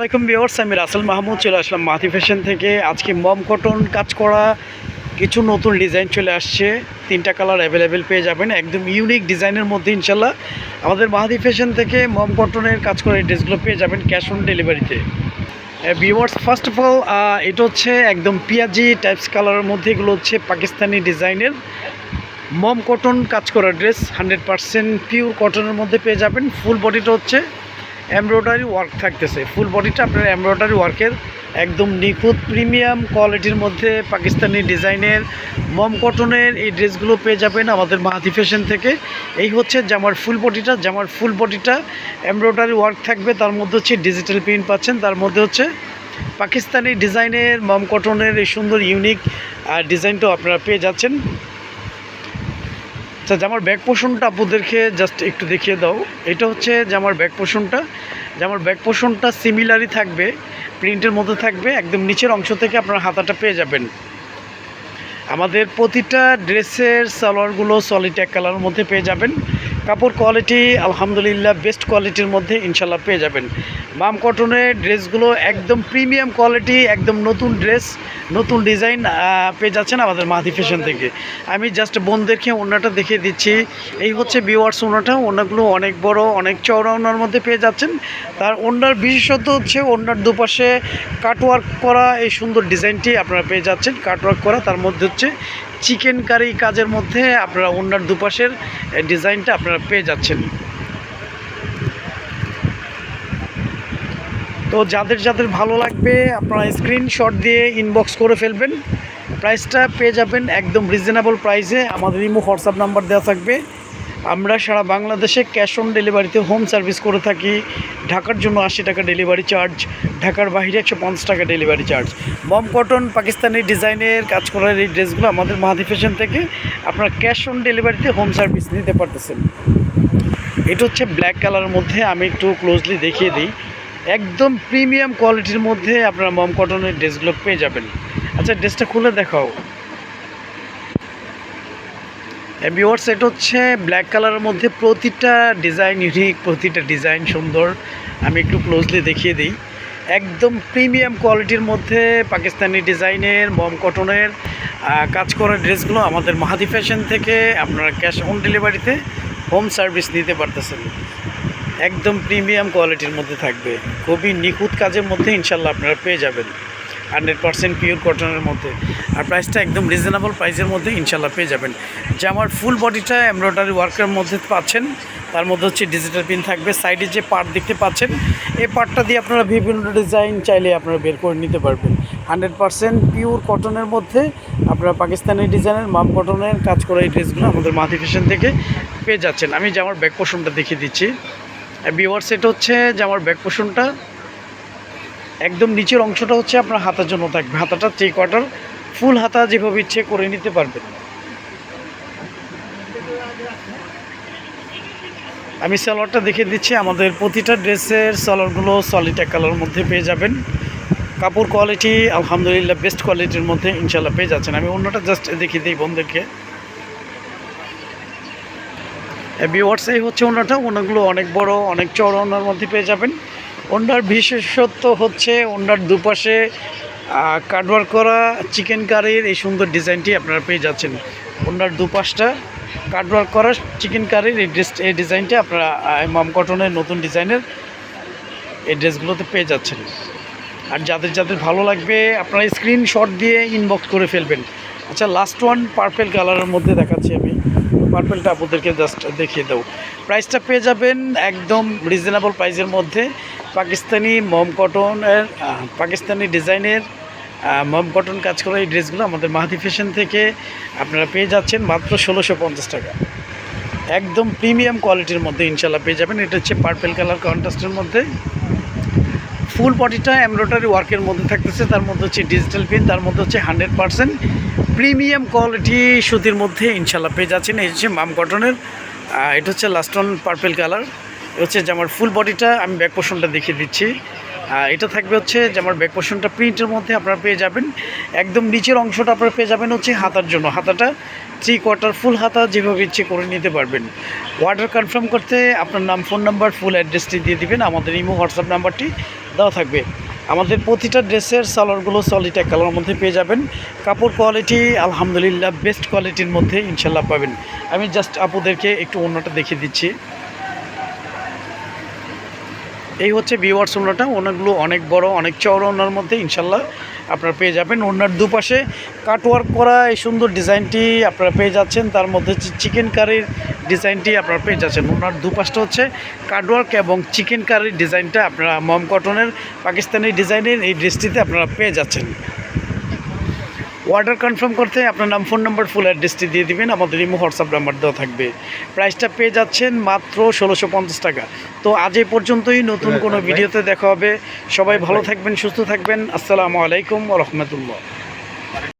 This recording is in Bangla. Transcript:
আসসালামাইকুম বিওর্স আমি রাসেল মাহমুদ, চলে আসলাম মাথি ফ্যাশন থেকে। আজকে মম কটন কাজ করা কিছু নতুন ডিজাইন চলে আসছে। তিনটা কালার অ্যাভেলেবেল পেয়ে যাবেন, একদম ইউনিক ডিজাইনের মধ্যে ইনশাল্লাহ আমাদের মাহাদি ফ্যাশন থেকে মম কটনের কাজ করা এই ড্রেসগুলো পেয়ে যাবেন ক্যাশ অন ডেলিভারিতে। ভিওয়ার্স ফার্স্ট অফ অল এটা হচ্ছে একদম পিয়াজি টাইপস কালারের মধ্যে, এগুলো হচ্ছে পাকিস্তানি ডিজাইনের। মম কটন কাজ করা ড্রেস হান্ড্রেড পারসেন্ট পিওর কটনের মধ্যে পেয়ে যাবেন। ফুল বডিটা হচ্ছে এমব্রয়ডারি ওয়ার্ক থাকতেছে। ফুল বডিটা আপনার এমব্রয়ডারি ওয়ার্কের একদম নিখুঁত, প্রিমিয়াম কোয়ালিটির মধ্যে পাকিস্তানি ডিজাইনের, মম কটনের এই ড্রেসগুলো পেয়ে যাবেন আমাদের মাহাতি ফ্যাশন থেকে। এই হচ্ছে জামার ফুল বডিটা জামার ফুল বডিটা এমব্রয়ডারি ওয়ার্ক থাকবে, তার মধ্যে হচ্ছে ডিজিটাল প্রিন্ট পাচ্ছেন, তার মধ্যে হচ্ছে পাকিস্তানি ডিজাইনের, মম কটনের এই সুন্দর ইউনিক ডিজাইনটাও আপনারা পেয়ে যাচ্ছেন। আচ্ছা জামার ব্যাক পোষণটা আপনাদেরকে জাস্ট একটু দেখিয়ে দাও। এটা হচ্ছে জামার ব্যাক পোষণটা। জামার ব্যাক পোষণটা সিমিলারই থাকবে প্রিন্টের মধ্যে থাকবে, একদম নিচের অংশ থেকে আপনার হাতাটা পেয়ে যাবেন। আমাদের প্রতিটা ড্রেসের সালোয়ারগুলো সলিড এক কালারের মধ্যে পেয়ে যাবেন। কাপড় কোয়ালিটি, আলহামদুলিল্লাহ বেস্ট কোয়ালিটির মধ্যে ইনশাল্লাহ পেয়ে যাবেন। বাম কটনের ড্রেসগুলো একদম প্রিমিয়াম কোয়ালিটি একদম নতুন ড্রেস নতুন ডিজাইন পেয়ে যাচ্ছেন আমাদের মাহাদি ফ্যাশন থেকে। আমি জাস্ট বোনদেরকে ওনাটা দেখিয়ে দিচ্ছি। এই হচ্ছে বিওয়ার্স ওনাটা ওনাগুলো অনেক বড়, অনেক চওড়া ওনার মধ্যে পেয়ে যাচ্ছেন। তার ওনার বিশেষত হচ্ছে ওনার দুপাশে কাটওয়ার্ক করা এই সুন্দর ডিজাইনটি আপনারা পেয়ে যাচ্ছেন। কাটওয়ার্ক করা তার মধ্যে হচ্ছে চিকেন কারি কাজের মধ্যে আপনারা ওনার দুপাশের ডিজাইনটা আপনারা পেয়ে যাচ্ছেন। তো যাদের যাদের ভালো লাগবে, আপনারা স্ক্রিনশট দিয়ে ইনবক্স করে ফেলবেন। প্রাইসটা পেয়ে যাবেন একদম রিজনেবল প্রাইসে আমাদের ইমো হোয়াটসঅ্যাপ নাম্বার দেওয়া থাকবে। আমরা সারা বাংলাদেশে ক্যাশ অন ডেলিভারিতে হোম সার্ভিস করে থাকি। ঢাকার জন্য আশি টাকা ডেলিভারি চার্জ, ঢাকার বাইরে একশো পঞ্চাশ টাকা ডেলিভারি চার্জ। মম কটন পাকিস্তানি ডিজাইনের কাজ করার এই ড্রেসগুলো আমাদের মাহাদি ফ্যাশন থেকে আপনারা ক্যাশ অন ডেলিভারিতে হোম সার্ভিস নিতে পারতেছেন। এটা হচ্ছে ব্ল্যাক কালারের মধ্যে, আমি একটু ক্লোজলি দেখিয়ে দিই। একদম প্রিমিয়াম কোয়ালিটির মধ্যে আপনারা মম কটনের ড্রেসগুলো পেয়ে যাবেন। আচ্ছা ড্রেসটা খুলে দেখাও। বিওয়ার্স এটা হচ্ছে ব্ল্যাক কালারের মধ্যে প্রতিটা ডিজাইন ইউনিক প্রতিটা ডিজাইন সুন্দর। আমি একটু ক্লোজলি দেখিয়ে দিই। একদম প্রিমিয়াম কোয়ালিটির মধ্যে পাকিস্তানি ডিজাইনের মম কটনের কাজ করা ড্রেসগুলো আমাদের মাহাদি ফ্যাশন থেকে আপনারা ক্যাশ অন ডেলিভারিতে হোম সার্ভিস নিতে পারতেছেন। একদম প্রিমিয়াম কোয়ালিটির মধ্যে থাকবে। খুবই নিখুঁত কাজের মধ্যে ইনশাল্লাহ আপনারা পেয়ে যাবেন। হান্ড্রেড পার্সেন্ট পিওর কটনের মধ্যে। আর প্রাইসটা একদম রিজনেবল প্রাইসের মধ্যে ইনশাল্লাহ পেয়ে যাবেন। যে আমার ফুল বডিটা এমব্রয়ডারি ওয়ার্কের মধ্যে পাচ্ছেন, তার মধ্যে হচ্ছে ডিজিটাল পিন থাকবে। সাইডে যে পার্ট দেখতে পাচ্ছেন, এই পার্টটা দিয়ে আপনারা বিভিন্ন ডিজাইন চাইলে আপনারা বের করে নিতে পারবেন। হান্ড্রেড পার্সেন্ট পিওর কটনের মধ্যে আপনারা পাকিস্তানি ডিজাইনের মাপ কটনের কাজ করা এই ড্রেসগুলো আমাদের মাথি ফ্যাশন থেকে পেয়ে যাচ্ছেন। আমি যে আমার ব্যাক পোর্শনটা দেখিয়ে দিচ্ছি। বিওয়ার সেট হচ্ছে যে আমার ব্যাক পোর্শনটা একদম নিচের অংশটা হচ্ছে আপনার হাতার জন্য থাকবে। হাতাটা থ্রি কোয়ার্টার ফুল হাতা যেভাবে ইচ্ছে করে নিতে পারবেন। আমি সালোয়ারটা দেখে দিচ্ছি, আমাদের প্রতিটা ড্রেসের সালোয়ারগুলো সলিড এক কালারের মধ্যে পেয়ে যাবেন। কাপড় কোয়ালিটি আলহামদুলিল্লাহ বেস্ট কোয়ালিটির মধ্যে ইনশাল্লাহ পেয়ে যাচ্ছেন। আমি অন্যটা জাস্ট দেখিয়ে দিই বন্ধুদেরকে বিওয়ার্স এই হচ্ছে ওনাটা ওনাগুলো অনেক বড়, অনেক চড়া ওনার মধ্যে পেয়ে যাবেন। ওনার বিশেষত্ব হচ্ছে ওনার দুপাশে কাটওয়ার্ক করা চিকেন কারির এই সুন্দর ডিজাইনটি আপনারা পেয়ে যাচ্ছেন। ওনার দুপাশটা কাটওয়ার্ক করা চিকেন কারির এই ড্রেস এই ডিজাইনটি আপনারা মাম কটনের নতুন ডিজাইনের এই ড্রেসগুলোতে পেয়ে যাচ্ছেন। আর যাদের যাদের ভালো লাগবে, আপনারা স্ক্রিনশট দিয়ে ইনবক্স করে ফেলবেন। আচ্ছা লাস্ট ওয়ান পার্পেল কালারের মধ্যে দেখাচ্ছি আমি। পার্পেলটা আপনাদেরকে জাস্ট দেখিয়ে দেবো। প্রাইসটা পেয়ে যাবেন একদম রিজনেবল প্রাইসের মধ্যে। পাকিস্তানি মম কটনের পাকিস্তানি ডিজাইনের মম কটন কাজ করা এই ড্রেসগুলো আমাদের মাহাদি ফ্যাশন থেকে আপনারা পেয়ে যাচ্ছেন মাত্র ষোলোশো পঞ্চাশ টাকা। একদম প্রিমিয়াম কোয়ালিটির মধ্যে ইনশাল্লাহ পেয়ে যাবেন। এটা হচ্ছে পার্পেল কালার কন্ট্রাস্টের মধ্যে। ফুল বডিটা এমব্রয়ডারি ওয়ার্কের মধ্যে থাকতেছে, তার মধ্যে হচ্ছে ডিজিটাল পিন তার মধ্যে হচ্ছে হান্ড্রেড পারসেন্ট প্রিমিয়াম কোয়ালিটি সুতির মধ্যে ইনশাল্লাহ পেয়ে যাচ্ছেন। এই হচ্ছে মাম কটনের এটা হচ্ছে লাস্ট অন পার্পেল কালার হচ্ছে যে আমার ফুল বডিটা আমি ব্যাক পোর্শনটা দেখিয়ে দিচ্ছি। এটা থাকবে হচ্ছে যে আমার ব্যাক পোর্শনটা প্রিন্টের মধ্যে আপনারা পেয়ে যাবেন। একদম নিচের অংশটা আপনারা পেয়ে যাবেন হচ্ছে হাতার জন্য। হাতাটা থ্রি কোয়ার্টার ফুল হাতা যেভাবে ইচ্ছে করে নিতে পারবেন। অর্ডার কনফার্ম করতে আপনার নাম ফোন নাম্বার ফুল অ্যাড্রেসটি দিয়ে দিবেন। আমাদের ইমো হোয়াটসঅ্যাপ নাম্বারটি দেওয়া থাকবে। আমাদের প্রতিটা ড্রেসের সালোয়ারগুলো সলিড এক কালার মধ্যে পেয়ে যাবেন। কাপড় কোয়ালিটি আলহামদুলিল্লাহ বেস্ট কোয়ালিটির মধ্যে ইনশাল্লাহ পাবেন। আমি জাস্ট আপুদেরকে একটু অন্যটা দেখিয়ে দিচ্ছি। এই হচ্ছে বিওয়ার্স ওনাটা ওনাগুলো অনেক বড়, অনেক চওড়া ওনার মধ্যে, ইনশাল্লাহ আপনারা পেয়ে যাবেন। ওনার দুপাশে কাটওয়ার্ক করা এই সুন্দর ডিজাইনটি আপনারা পেয়ে যাচ্ছেন, তার মধ্যে হচ্ছে চিকেন কারির ডিজাইনটি আপনারা পেয়ে যাচ্ছেন। ওনার দুপাশটা হচ্ছে কাটওয়ার্ক এবং চিকেন কারির ডিজাইনটা আপনারা মম কটনের, পাকিস্তানি ডিজাইনের এই ড্রেসটিতে আপনারা পেয়ে যাচ্ছেন। অর্ডার কনফার্ম করতে আপনার নাম ফোন নাম্বার ফুল অ্যাড্রেসটি দিয়ে দিবেন। আমাদের ইমো হোয়াটসঅ্যাপ নাম্বার দেওয়া থাকবে। প্রাইসটা পেয়ে যাচ্ছেন মাত্র ষোলোশো পঞ্চাশ টাকা। তো আজ এ পর্যন্তই নতুন কোনো ভিডিওতে দেখা হবে। সবাই ভালো থাকবেন সুস্থ থাকবেন। আসসালামু আলাইকুম রহমতুল্লাহ।